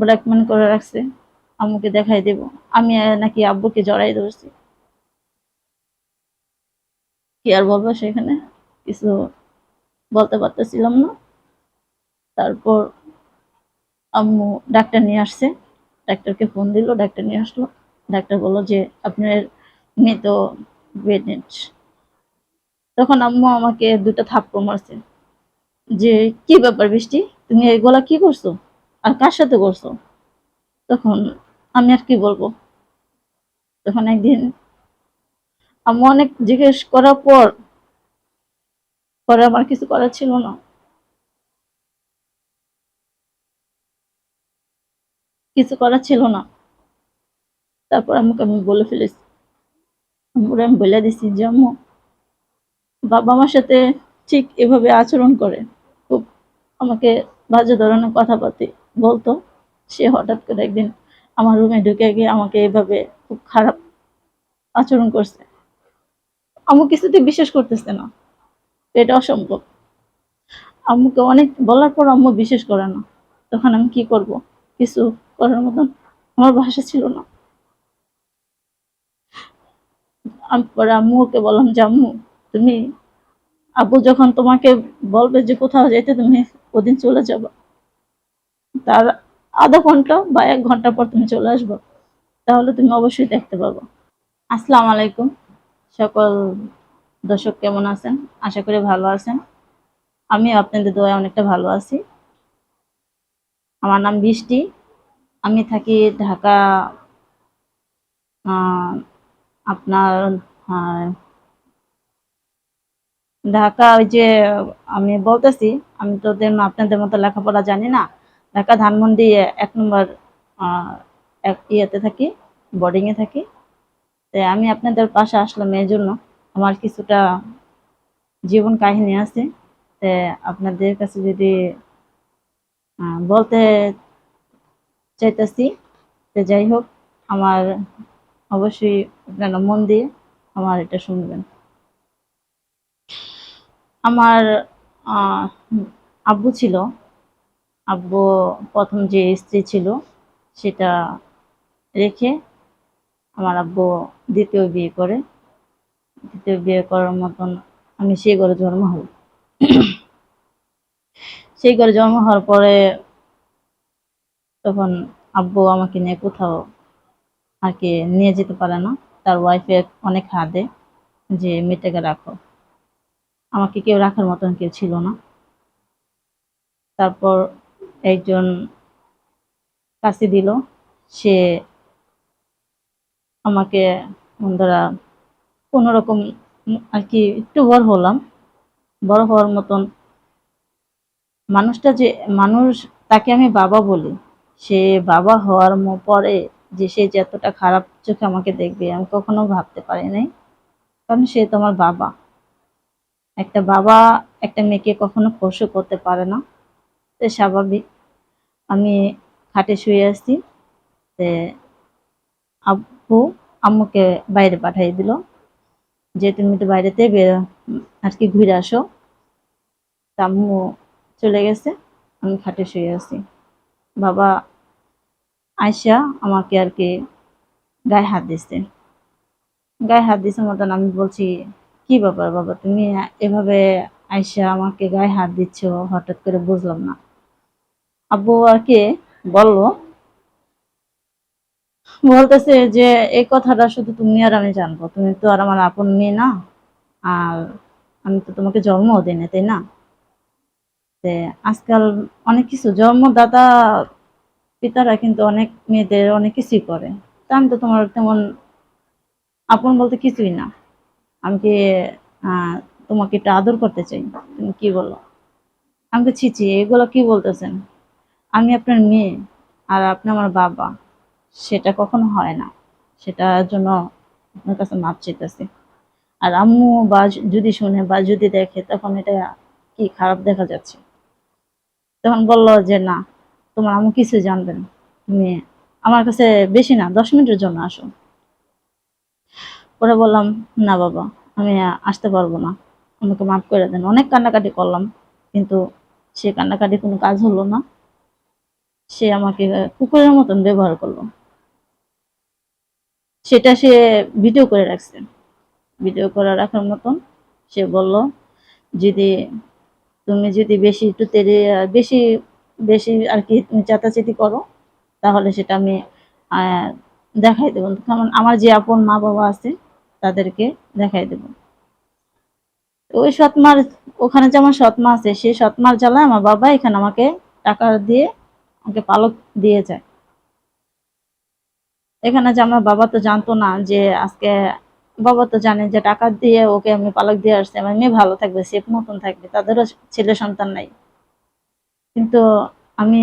Blackmail করে রাখছে, আম্মুকে দেখাই দেব। আমি নাকি আব্বুকে জড়াই ধরছি। কি আর বলব সেখানে? কিছু বলতে পারতেছিলাম না। তারপর আম্মু ডাক্তার নিয়ে আসছে। ডাক্তারকে ফোন দিল, ডাক্তার নিয়ে আসলো। ডাক্তার বলল যে, আপনার মেয়ে তো প্রেগনেন্ট তখন আম্মু আমাকে দুটো থাপ্পড় মারছে। যে, কি ব্যাপার বৃষ্টি? তুমি এগুলা কি করছ? আর কার সাথে করছ? তখন আমি আর কি বলব? তখন একদিন আম্মু অনেক জিজ্ঞেস করার পর, পরে আমার কিছু করার ছিল না। কিছু করার ছিল না। তারপর আমাকে আমি বলে ফেলেছি। আম্মুরে আমি বলে দিছি যে, আম্মু, বাবা আমার সাথে ঠিক এভাবে আচরণ করে। খুব আমাকে বাজে ধরনের কথাবার্তি বলতো, সে হঠাৎ করে একদিন আমার রুমে ঢুকে গিয়ে আমাকে এভাবে খুব খারাপ আচরণ করছে। আম্মু কিছুতে বিশ্বাস করতেছে না। এটা অসম্ভব। আম্মুকে অনেক বলার পর আম্মু বিশ্বাস করে না। তখন আমি কি করব? কিছু করার মতন আমার ভাষা ছিল না। আমি পরে আম্মুকে বললাম যে, আম্মু, তুমি আব্বু যখন তোমাকে বলবে যে কোথাও যেতে তুমি ওদিন চলে যাবে। তার আধা ঘণ্টা বা এক ঘণ্টা পর তুমি চলে আসব তাহলে তুমি অবশ্যই দেখতে পাবো আসসালামু আলাইকুম। সকল দর্শক কেমন আছেন? আশা করি ভালো আছেন। আমি আপনাদের দোয়া অনেকটা ভালো আছি। আমার নাম বৃষ্টি। আমি থাকি ঢাকা আপনার আহ, ঢাকা ওই যে আমি বলতেছি আমি তো তেমন আপনাদের মতো লেখাপড়া জানি না। ঢাকা ধানমন্ডি এক নম্বর ইয়েতে থাকি বোর্ডিংয়ে থাকি। তো আমি আপনাদের পাশে আসলাম এই জন্য। আমার কিছুটা জীবন কাহিনী আছে। তো আপনাদের কাছে যদি বলতে চাইতেছি, তো যাই হোক, আমার অবশ্যই আপনারা মন দিয়ে আমার এটা শুনবেন। আমার আব্বু ছিল। আব্বু প্রথম যে স্ত্রী ছিল, সেটা রেখে আমার আব্বু দ্বিতীয় বিয়ে করে। দ্বিতীয় বিয়ে করার মতন আমি সেই ঘরে জন্ম হই। সেই ঘরে জন্ম হওয়ার পরে তখন আব্বু আমাকে নিয়ে কোথাও আর কি নিয়ে যেতে পারে না। তার ওয়াইফে অনেক হাতে যে, মেয়েটাকে রাখো। আমাকে কেউ রাখার মতন কেউ ছিল না। তারপর একজন কাছে দিল। সে আমাকে ধরা কোনো রকম আর কি একটু বড় হলাম। বড় হওয়ার মতন মানুষটা যে, মানুষ তাকে আমি বাবা বলি। সে বাবা হওয়ার পরে যে সে যে এতটা খারাপ চোখে আমাকে দেখবে, আমি কখনো ভাবতে পারি নাই। কারণ সে তো আমার বাবা। একটা বাবা একটা মেয়েকে কখনো স্পর্শ করতে পারে না। তো স্বাভাবিক। আমি খাটে শুয়ে আসছি তে আব্বু আম্মুকে বাইরে পাঠিয়ে দিল। যে তুমি একটু বাইরেতে বের আর কি ঘুরে আসো। তা আম্মু চলে গেছে। আমি খাটে শুয়ে আছি। বাবা আয়সা আমাকে আর কি গায়ে হাত দিচ্ছে গায়ে হাত দিছে মতন আমি বলছি, কি ব্যাপার বাবা? তুমি এভাবে আয়সা আমাকে গায়ে হাত দিচ্ছ, হঠাৎ করে বুঝলাম না। আব্বু আর কি বলল? বলতেছে যে, এই কথাটা শুধু তুমি আর আমি জানব। তুমি তো আর আমার আপন মেয়ে না। আর আমি তো তোমাকে জন্মও দিই না তাই না? আজকাল অনেক কিছু, জন্মদাতা পিতারা কিন্তু অনেক মেয়েদের অনেক কিছুই করে। তা আমি তো তোমার তেমন আপন বলতে কিছুই না। আমি কি তোমাকে একটু আদর করতে চাই? তুমি কি বলো? আমাকে ছিচি এগুলো কি বলতেছেন? আমি আপনার মেয়ে আর আপনি আমার বাবা। সেটা কখনো হয় না। সেটার জন্য আপনার কাছে মাপ চাইতেছি। আর আম্মু বা যদি শুনে বা যদি দেখে, তখন এটা কি খারাপ দেখা যাচ্ছে? তখন বলল যে, না, তোমার আম্মু কিছু জানবে না। তুমি আমার কাছে বেশি না, দশ মিনিটের জন্য আসো। পরে বললাম, না বাবা, আমি আসতে পারব না। আমাকে মাফ করে দেন। অনেক কান্নাকাটি করলাম, কিন্তু সে কান্নাকাটি কোনো কাজ হলো না। সে আমাকে কুকুরের মতন ব্যবহার করল। সেটা সে ভিডিও করে রাখছে। ভিডিও করে রাখার মতন সে বলল, যদি তুমি যদি বেশি একটু তেরে বেশি বেশি আর কি তুমি চেতাচেতি করো, তাহলে সেটা আমি দেখাই দেবো। কারণ আমার যে আপন মা বাবা আছে, তাদেরকে দেখাই দেবো। ওই সৎমার, ওখানে যে আমার সৎমা আছে, সেই সৎমার জ্বালায় আমার বাবা এখানে আমাকে টাকা দিয়ে আমাকে পালক দিয়ে যায়। এখানে যে আমার বাবা তো জানতো না যে আজকে, বাবা তো জানে যে টাকা দিয়ে ওকে আমি পালক দিয়ে আসছি, আমার মেয়ে ভালো থাকবে সেফ মতন থাকবে, তাদেরও ছেলে সন্তান নাই। কিন্তু আমি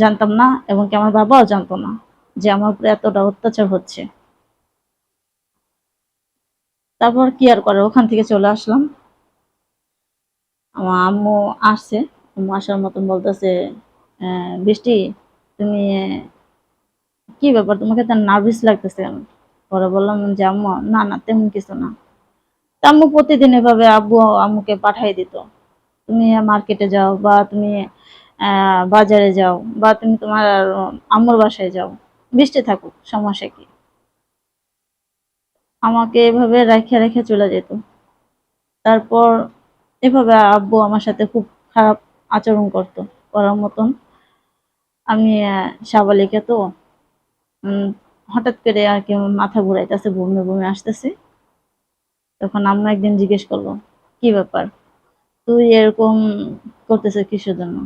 জানতাম না এবং কি আমার বাবাও জানতো না যে আমার উপরে এতটা অত্যাচার হচ্ছে। তারপর কি আর করে? ওখান থেকে চলে আসলাম। আমার আম্মু আসছে, আম্মু আসার মতন বলতেছে বৃষ্টি, তুমি, কি ব্যাপার? তোমাকে তো নার্ভাস লাগতেছে পরে বললাম যে, আম্মু, না না, তেমন কিছু না। আম্মু প্রতিদিন এভাবে আব্বু, আম্মুকে পাঠাই দিত। তুমি মার্কেটে যাও বা তুমি বাজারে যাও বা তুমি তোমার, আম্মুর বাসায় যাও। বৃষ্টি থাকুক, সমস্যা কি? আমাকে এভাবে রেখে রেখে চলে যেত। তারপর এভাবে আব্বু আমার সাথে খুব খারাপ আচরণ করতো, করার মতন। আমি সাবালিকে তো হঠাৎ করে আর কি মাথা ঘুরাইতেছে বমি বমি আসতেছে। তখন আম্মা একদিন জিজ্ঞেস করল, কি ব্যাপার? তুই এরকম করতেছে কিসের জন্য?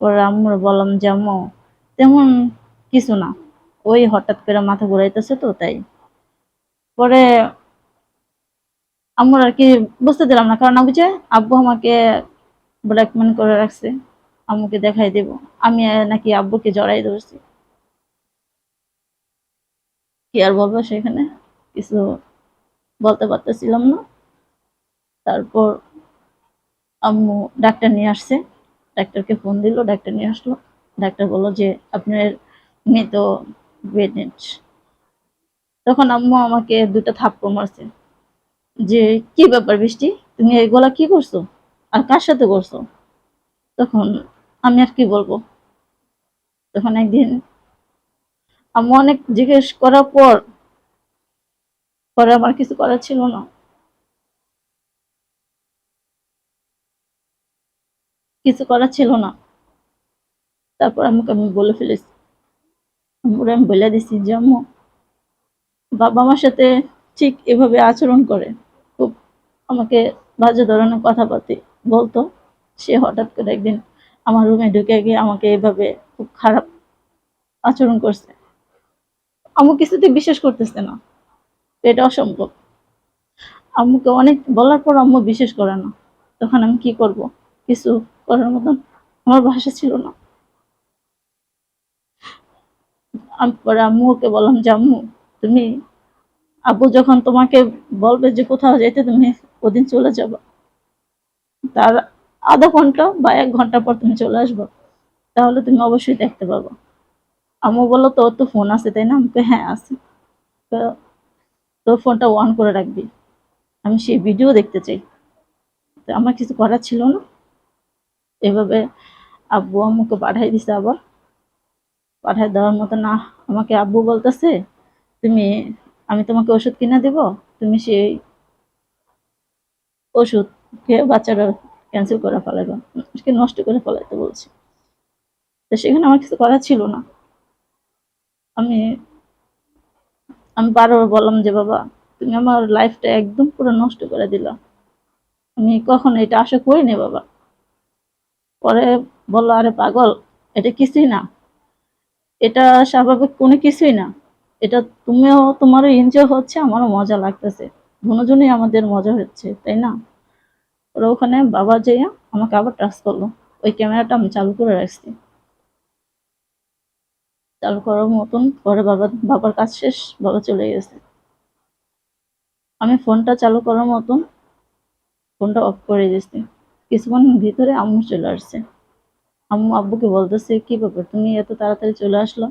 পরে আম্মুর বললাম যে তেমন কিছু না। ওই হঠাৎ করে মাথা ঘুরাইতেছে তো, তাই। পরে আম্মুর আর কি বুঝতে দিলাম না, কারণ বুঝে আব্বু আমাকে ব্ল্যাকমেল করে রাখছে। আম্মুকে দেখাই দেব। আমি নাকি আব্বুকে জড়াই ধরছি। কি আর বলব সেখানে? কিছু বলতে পারতেছিলাম না। তারপর আম্মু ডাক্তার নিয়ে আসছে। ডাক্তারকে ফোন দিল, ডাক্তার নিয়ে আসলো। ডাক্তার বলল যে, আপনার মেয়ে তো প্রেগনেন্ট তখন আম্মু আমাকে দুটো থাপ্পড় মারছে। যে, কি ব্যাপার বৃষ্টি? তুমি এগুলা কি করছ? আর কার সাথে করছ? তখন আমি আর কি বলব? তখন একদিন আম্মু অনেক জিজ্ঞেস করার পর, পরে আমার কিছু করার ছিল না। কিছু করার ছিল না। তারপর আমাকে আমি বলে ফেলেছি। আম্মুরে আমি বলে দিছি যে, আম্মু, বাবা আমার সাথে ঠিক এভাবে আচরণ করে। খুব আমাকে বাজে ধরনের কথাবার্তি বলতো। সে হঠাৎ করে একদিন আমার রুমে ঢুকে গিয়ে আমাকে এভাবে খুব খারাপ আচরণ করছে। আম্মু কিছুতে বিশ্বাস করতেছে না। এটা অসম্ভব। আম্মুকে অনেক বলার পর আম্মু বিশ্বাস করে না। তখন আমি কি করব? কিছু করার মতন আমার ভাষা ছিল না। পরে আম্মুকে বললাম যে, আম্মু, তুমি আব্বু যখন তোমাকে বলবে যে কোথাও যেতে তুমি ওদিন চলে যাব। তার আধা ঘণ্টা বা এক ঘণ্টা পর তুমি চলে আসব, তাহলে তুমি অবশ্যই দেখতে পাবো। আম্মু বলল, তোর তো ফোন আছে, তাই না? আমাকে হ্যাঁ আছে। তো তোর ফোনটা অন করে রাখবি। আমি সেই ভিডিও দেখতে চাই। তো আমার কিছু করার ছিল না। এভাবে আব্বু আম্মুকে পাঠাই দিছে আবার। পাঠাই দেওয়ার মতো না, আমাকে আব্বু বলতেছে, তুমি, আমি তোমাকে ওষুধ কিনে দেব, তুমি সেই ওষুধ খেয়ে বাচ্চাটা ক্যান্সেল করে ফেলাইবা। নষ্ট করে ফেলাইতে বলছে। তো সেখানে আমার কিছু করা ছিল না। আমি আমি বারবার বললাম যে, বাবা, তুমি আমার লাইফটা একদম পুরো নষ্ট করে দিলা। আমি কখনো এটা আশা করিনি, বাবা। পরে বলল, আরে পাগল, এটা কিছুই না। এটা স্বাভাবিক কোনো কিছুই না। এটা তুমিও, তোমারও এনজয় হচ্ছে, আমারও মজা লাগতেছে। দুজনেই আমাদের মজা হচ্ছে, তাই না? ওরা ওখানে বাবা যেয়ে আমাকে আবার টাচ করল। ওই ক্যামেরাটা আমি চালু করে রাখছি। চালু করার মতন পরে বাবা বাবার কাজ শেষ, বাবা চলে গেছে। আমি ফোনটা চালু করার মতন ফোনটা অফ করে দিয়েছি। কিছুক্ষণ ভিতরে আম্মু চলে আসছে। আম্মু আব্বুকে বলতেছে, কি ব্যাপার? তুমি এত তাড়াতাড়ি চলে আসলো?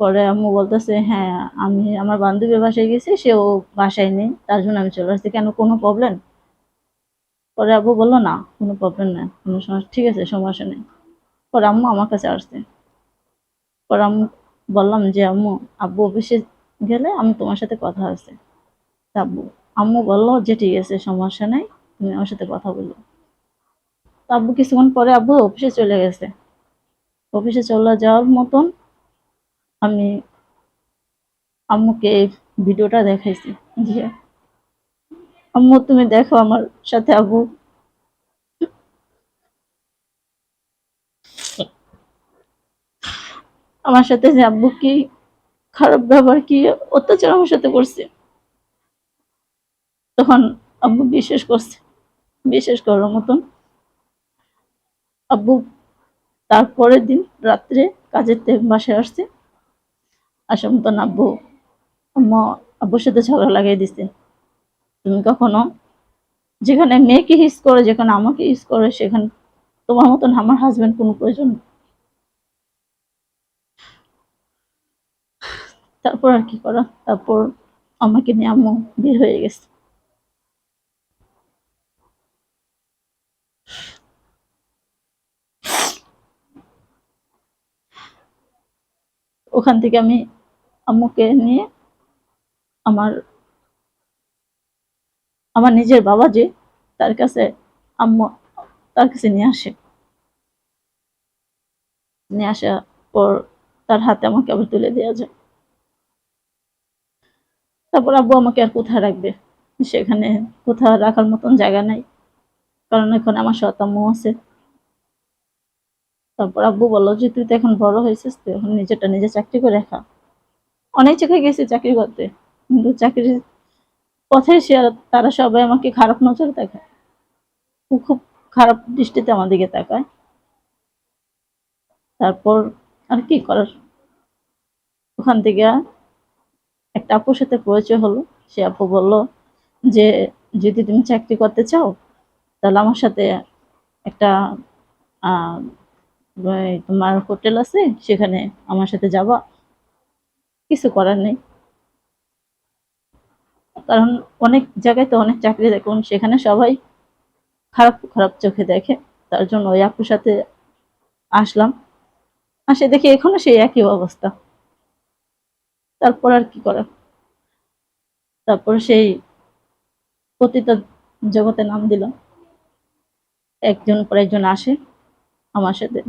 পরে আম্মু বলতেছে হ্যাঁ আমি, আমার বান্ধবীর বাসায় গেছি সে ও বাসায় নেই, তার জন্য আমি চলে আসছি। কেন, কোনো প্রবলেম পরে আব্বু বলল, না, কোনো প্রবলেম নেই, কোনো সমস্যা, ঠিক আছে সমস্যা নেই। পরে আম্মু আমার কাছে আসছে। পরে আম্মু বললাম যে, আম্মু, আব্বু অফিসে গেলে আমি তোমার সাথে কথা আছে। আব্বু, আম্মু বলল যে, ঠিক আছে সমস্যা নেই, তুমি আমার সাথে কথা বলো। তা আব্বু কিছুক্ষণ পরে আব্বু অফিসে চলে গেছে। অফিসে চলে যাওয়ার মতন আমি আম্মুকে এই ভিডিওটা দেখাইছি। যে আম্মু, তুমি দেখো আমার সাথে আব্বু আমার সাথে যে আব্বু কি খারাপ ব্যবহার, কি অত্যাচার আমার সাথে করছে। তখন আব্বু বিশ্বাস করছে, বিশ্বাস করার মতন। আব্বু তারপরের দিন রাত্রে কাজের থেকে বাসায় আসছে। আসার মতন আব্বু, আম্মা আব্বুর সাথে ঝগড়া লাগিয়ে দিছে। তুমি কখনো যেখানে মেয়েকে হিস করে, যেখানে আমাকে হিস করে, সেখানে তোমার মতন আমার হাজবেন্ড কোনো প্রয়োজন তারপর আর কি করা? তারপর আমাকে নিয়ে আম্মু বের হয়ে গেছে। ওখান থেকে আমি আম্মুকে নিয়ে আমার আমার নিজের বাবা যে তার কাছে আম্মু তার কাছে নিয়ে আসে। নিয়ে আসার পর তার হাতে আমাকে আবার তুলে দেওয়া যায়। তারপর আব্বু আমাকে আর কোথায় রাখবে? সেখানে কোথাও রাখার মতন জায়গা নাই। কারণ এখন আমার সৎ আম্মু আছে। তারপর আব্বু বলল যে, তুই তো এখন বড় হয়েছিস, তুই এখন নিজেরটা নিজে চাকরি করে রাখা। অনেক জায়গায় গেছি চাকরি করতে, কিন্তু চাকরির পথে সে তারা সবাই আমাকে খারাপ নজরে দেখায়। খুব খারাপ দৃষ্টিতে আমার দিকে তাকায়। তারপর আর কি করার? ওখান থেকে একটা আপুর সাথে পরিচয় হলো। সে আপু বলল যে, যদি তুমি চাকরি করতে চাও, তাহলে আমার সাথে একটা তোমার হোটেল আছে, সেখানে আমার সাথে যাবা। কিছু করার নেই। কারণ অনেক জায়গায় তো অনেক চাকরি দেখুন সেখানে সবাই খারাপ খারাপ চোখে দেখে। তার জন্য ওই আপুর সাথে আসলাম। আসে দেখি এখনও সেই একই অবস্থা। তারপর আর কি করার? তারপর সেই পতিতা জগতে নাম দিলাম একজন পর একজন আসে আমার সাথে।